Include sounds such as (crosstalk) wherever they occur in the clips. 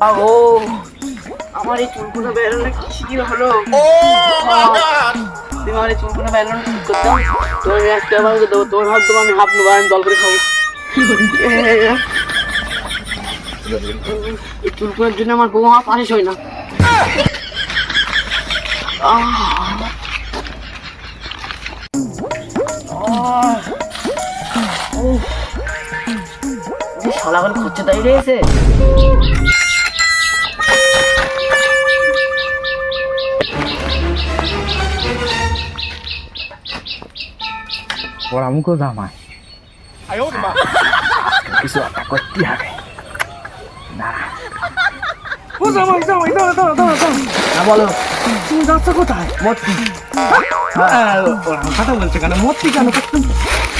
ও আমার এই চুলকুনো বেরোনো কি হলো? তুমি আমার এই চুলকুনো বেরোনো ঠিক করতে তোমার একটা বার দেবো? তোমার হাত দেবো আমি হাফ নেব আমি জল করে খাব। এই চুলকুনোর জন্য আমার বউ আমার পাশে হয় না। শালাগুলো খুঁজছে তাই রয়েছে ওরা মুখো জামাই কিছু একটা করতে হবে না। ও জামাই জামাই দাঁড়া দাঁড়া দাঁড়া দাঁড়া না বলো। তুমি যাচ্ছ কোথায়? মূর্তি ওরা কথা বলছে কেন? মূর্তি কেন?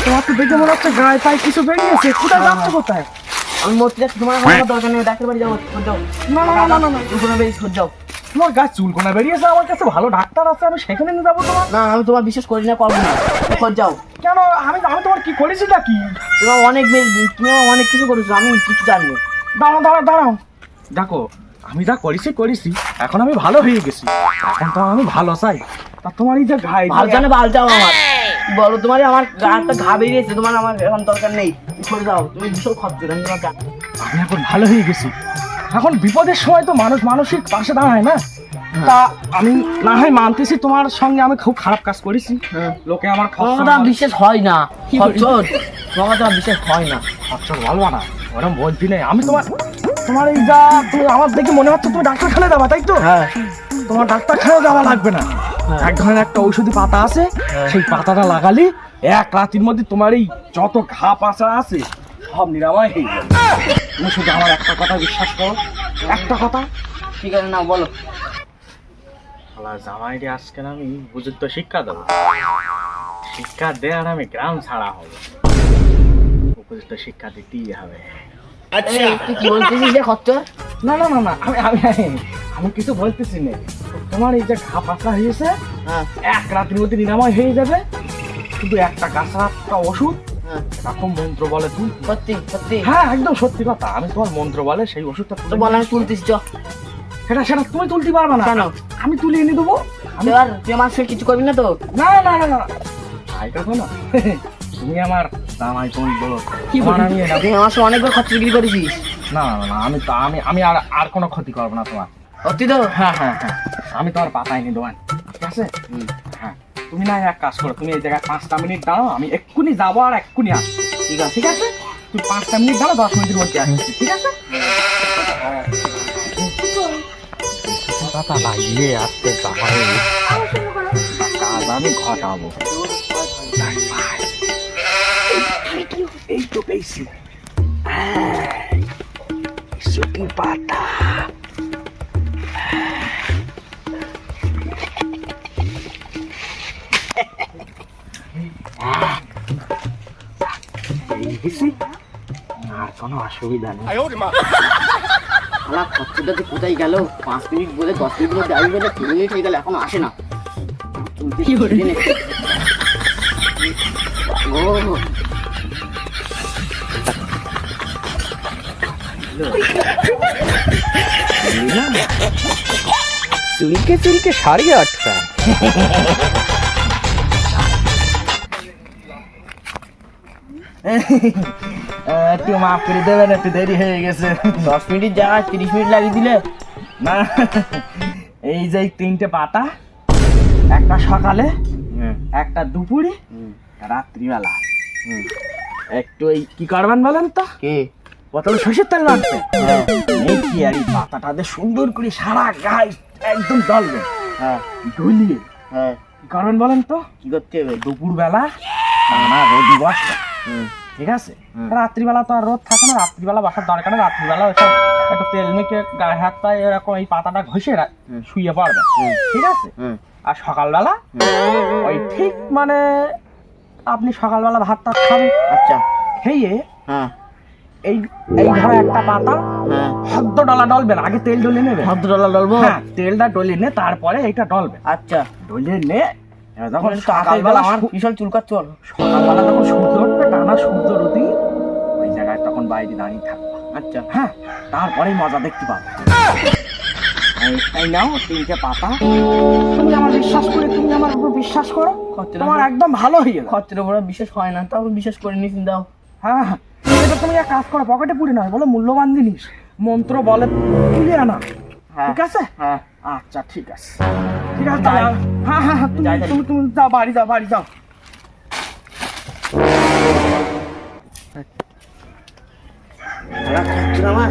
তোমার তো দেখে মনে হচ্ছে গায়ে পায়ে কিছু বেরিয়েছে কোথায় যাচ্ছ কোথায়? আমি মরতে যাচ্ছি। তোমার আমার দরকার নেই। ডাক্তার বাড়ি যাব যাও। না না না না না বেরিয়ে খোঁজ যাও। তোমার গায়ে চুলকোনা বেরিয়েছে? আমার কাছে ভালো ডাক্তার আছে আমি সেখানে নিয়ে যাব তোমার। না আমি তোমার বিশ্বাস করি না করব না। যাও। কেন? আমি আমি তোমার কি করেছি নাকি? তোমার অনেক মেয়ে তুমি আমার অনেক কিছু করেছ আমি কিছু জানি না। দাঁড়াও দাঁড়াও দাঁড়াও। দেখো আমি যা করেছি করেছি। এখন আমি ভালো হয়ে গেছি। এখন তো আমি ভালো চাই তা তোমার এই যে ঘাই ভালো জানে ভালো যাও আমার। বলো তোমার আমার গাটা ঘা বেরিয়েছে তোমার আমার এখন দরকার নেই। খোঁজ যাও তুমি ভীষণ খরচ আমি তোমার জানি। আমি এখন ভালো হয়ে গেছি। এখন বিপদের সময় তো মানুষ মানসিক পাশে দাঁড়ায় না। তা আমি না হয় মানতেছি তোমার সঙ্গে আমি খুব খারাপ কাজ করেছি। হ্যাঁ। লোকে আমার কথা বিশ্বাস হয় না। কথা বিশ্বাস হয় না। খরচা বলব না। ওরম বলছি নেই আমি তোমার তোমার এই যা আমার দেখে মনে হচ্ছে তুমি ডাক্তারখানে যাবা তাই তো? হ্যাঁ। তোমার ডাক্তারখানে যাওয়া লাগবে না। হ্যাঁ। এক ধরনের একটা ঔষধি পাতা আছে হ্যাঁ। সেই পাতাটা লাগালি এক রাতের মধ্যে তোমার এই যত ঘা পাঁচা আছে সব নিরাময় হয়ে যাবে। তুমি শুধু আমার একটা কথা বিশ্বাস করো। একটা কথা। ঠিক আছে না বলো। শালা জামাইটি আজকে আমি উপযুক্ত শিক্ষা দেবো। শিক্ষা দেওয়ার আমি গ্রাম ছাড়া হব উপযুক্ত শিক্ষা দিতেই হবে। এই, তুই কি বলতেছিস যে খচ্চর? না না না না আমি আমি আমি কিছু বলতেছি না। তোমার এই যে ঘা পাতলা হয়েছে হ্যাঁ। এক রাতের মধ্যে নিরাময় হয়ে যাবে। শুধু একটা কাঁচা একটা ওষুধ হ্যাঁ। এরকম মন্ত্র বলে তুই সত্যি সত্যি। হ্যাঁ একদম সত্যি কথা। আমি তোমার মন্ত্র বলে সেই ওষুধটা বল আমি তুলতেছি চ। সেটা সেটা তুমি তুলতে পারবে না। কেন? আমি তুলে এনে দেবো। আমি আর তুই আমার সঙ্গে কিছু করবি না তো? না না না না। তাই কথা না। (laughs) তুমি আমার দামাই তুমি বলো। কি এটা- তুই আমার সঙ্গে অনেকবার খরচ বিক্রি করেছিস। না না না আমি তো আমি আমি আর আর কোনো ক্ষতি করব না তোমার। সত্যি তো? হ্যাঁ হ্যাঁ হ্যাঁ। আমি তোমার পাতায় নিয়ে দেবো। ঠিক আছে? হ্যাঁ। তুমি না এক কাজ করো। তুমি এই জায়গায় পাঁচটা মিনিট দাঁড়াও। আমি এক্ষুনি যাব আর এক্ষুনি আসব। ঠিক আছে। ঠিক আছে? তুই পাঁচটা মিনিট দাঁড়া দশ মিনিটের মধ্যে আসছি ঠিক আছে? কথা লাগিয়ে আসতে পারে কাজ আমি ঘটাবো এই তো পেয়েছি পাতা আর কোনো অসুবিধা নেই। শালা খরচটা যে কোথায় গেল? পাঁচ মিনিট বলে দশ মিনিট বলে আসবে বলে তিন মিনিট হয়ে গেল এখনও আসে না। চুলকে চুলকে সাড়ে আটটা (laughs) একটু মাফ করে দেবেন একটু দেরি হয়ে গেছে। দশ মিনিট জায়গায় তিরিশ মিনিট লাগিয়ে দিলে। না এই যে তিনটে পাতা একটা সকালে একটা দুপুরে রাত্রিবেলা। একটু এই কি করবেন বলেন তো? কে? প্রথমে সর্ষের তেল লাগবে এই কি আর এই পাতাটাতে সুন্দর করে সারা গায়ে একদম ডলবে হ্যাঁ। ডলিয়ে হ্যাঁ। কি করবেন বলেন তো? কি করতে হবে? দুপুর বেলা টানা রোদি হুম। ঠিক আছে? রাত্রিবেলা তো আর রোদ থাকে না রাত্রিবেলা বসার দরকার নেই রাত্রিবেলা ওসব একটু তেল মেখে গায়ে হাত পায়ে এরকম এই পাতাটা ঘষে শুয়ে পড়বে। ঠিক আছে? আর সকালবেলা ওই ঠিক মানে আপনি সকালবেলা ভাত টাত খাবেন আচ্ছা। খেয়ে হ্যাঁ। এই এই ধরো একটা পাতা হ্যাঁ। হদ্দ ডলা ডলবেন আগে তেল ডলে নেবে। ভদ্রলা ডলবো? হ্যাঁ তেলটা ডলে নে তারপরে এইটা ডলবে। আচ্ছা। ডলে নে যখন সকালবেলা সকালবেলা আমার সু- বিশাল চুলকার চল সকালবেলা যখন সূর্য উঠবে টানা সূর্য রুটি ওই জায়গায় তখন বাইরে দাঁড়িয়ে থাকবা। আচ্ছা। হ্যাঁ তারপরে মজা দেখতে পাবে। এই- নাও তিনটে পাতা। তুমি আমার বিশ্বাস করে তুমি আমার উপর বিশ্বাস করো। তোমার একদম ভালো হয়ে যাবে। খরচের উপর বিশেষ হয় না তাও বিশেষ করে নিস দাও হ্যাঁ হ্যাঁ। তুমি এটা তুমি এক কাজ করো পকেটে পুড়ে নয় বলো মূল্যবান জিনিস। মন্ত্র বলে তুলে আনা। হ্যাঁ। ঠিক আছে? হ্যাঁ। আচ্ছা ঠিক আছে। ঠিক আছে। তাহলে। হ্যাঁ হ্যাঁ হ্যাঁ, তুমি। তুমি তুমি যাও বাড়ি যাও বাড়ি যাও। আমার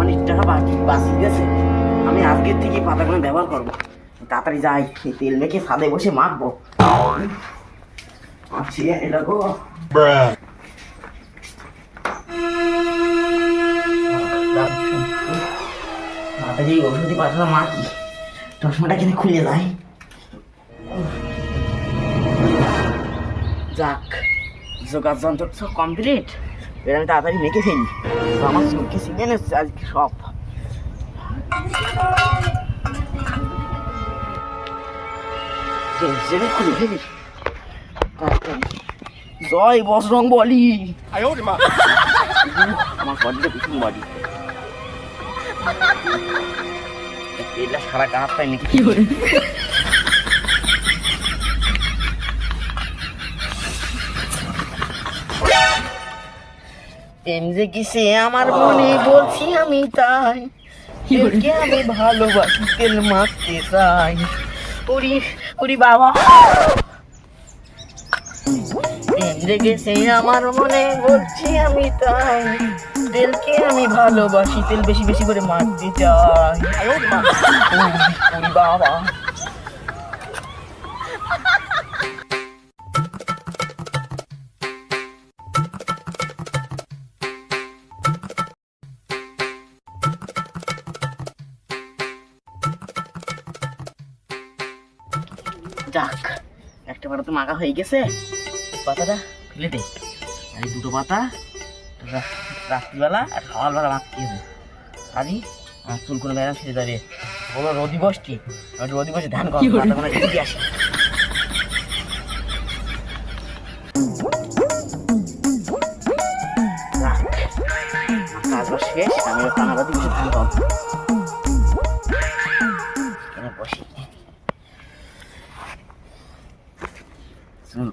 অনেক টাকা বাকি বাঁচি গেছে। আমি আজকের থেকে পাতাগুলো ব্যবহার করব। তাড়াতাড়ি যাই তেল মেখে ছাদে বসে মাখবো। আছি এটা গো। তাড়াতাড়ি ওষুধি পাতাটা মাখি চশমাটা কিনে খুলে যায় যাক যোগার যন্ত্র সব কমপ্লিট এবার আমি তাড়াতাড়ি মেখে ফেলি। তো আমার চুলকে সিজন এসছে আজকে সব। খুলে ফেলি। জয় বসরং বলি। আমার বডিটা ভীষণ বডি। এটা সারা গা পায়ে মেখে কি করে প্রেম যে কি আমার মনে বলছি আমি তাই। তেলকে আমি ভালোবাসি তেল মাখতে চাই। উড়ি উড়ি বাবা! সে আমার মনে বলছি আমি তাই। তেলকে আমি ভালোবাসি, তেল বেশি বেশি করে মাখতে চাই। বাবা। একটা পাতা তো মাখা হয়ে গেছে। পাতাটা ফেলে দে। আর এই দুটো পাতা রাত্রিবেলা আর সকালবেলা মাখতে হবে কাজী আর চুল কোনো বেড়া ছেড়ে যাবে। বলো রোদি আমি রোদি বসে ধান রেখে দিয়ে আসি। কাজ শেষ আমি টানাবাদি বসে ধান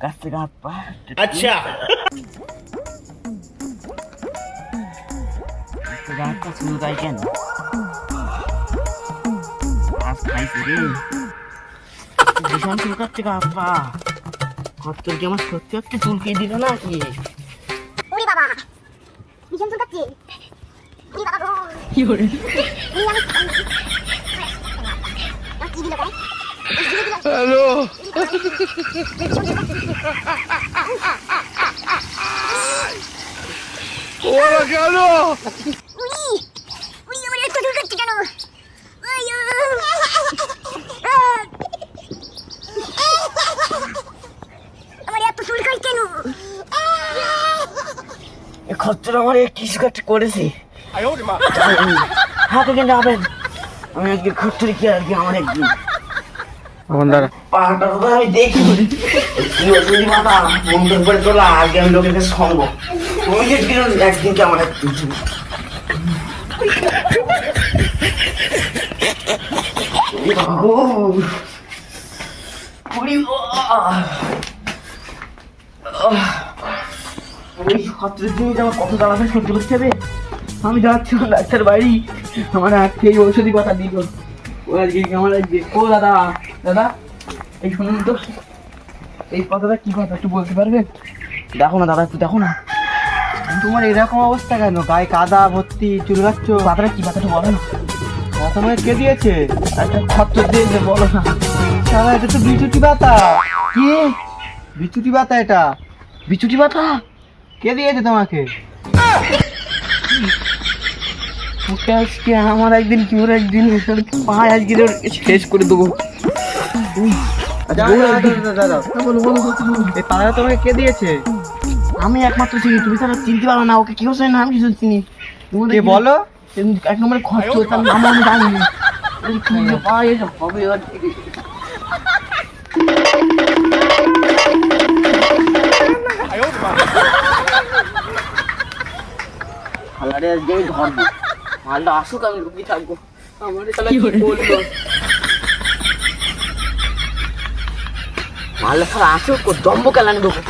গাছ থেকে হাত পা আচ্ছা কেন গাছ খাইছে রে ভীষণ চুল কাটছে গাছ পা কত্তর কি আমার সত্যি না কি ওরে বাবা হ্যালো ওরা কেন খরচটা আমার কিছু কাজ করেছি। হাতে কিন্তু আমি আজকে খরচটা কি আর কি আমার একদিন। পাহাড়টা তো আমি দেখি। মাথা করে আগে আমি সঙ্গ তুমি যে কিরণ আমার কত আমি যাচ্ছি ডাক্তার বাড়ি। আমার আজকে এই ঔষধি কথা দিল। ও আজকে আমার আজকে? ও দাদা দাদা, এই শুনুন তো। এই কথাটা কি কথা, একটু বলতে পারবে? দেখো না দাদা, একটু দেখো না। তোমার এরকম অবস্থা কেন? গায়ে কাদা, ভর্তি চুলকাচ্ছ কথাটা কি কথাটা বলো না। তোমাকে কে দিয়েছে? একটা খরচ দিয়েছে, বলো না। সারা এটা তো বিচুটি পাতা। কি? বিচুটি পাতা এটা? বিচুটি পাতা? কে দিয়েছে তোমাকে? আজকে আমার একদিন কি একদিন পায়ে আজকে শেষ করে দেবো। এই তোমাকে কে দিয়েছে? আমি একমাত্র চিনি তুমি তারা চিনতে পারো না ওকে কি হচ্ছে না আমি কিছু চিনি। বলো? এক নম্বরে খরচ তার নাম আমি জানি হবে আজকে আমি মালটা আসুক আমি লুকিয়ে থাকব। আমার কি বলল? মালটা শালা আসুক দম্ব কেলানি দেবো।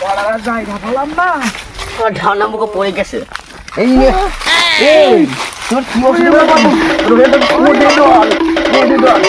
পড়ার জায়গা পেলাম না। ঢান্না মুখে পড়ে গেছে। এই এই তোর কি অসুবিধা বাবু এটা কোটে দল কোটে দল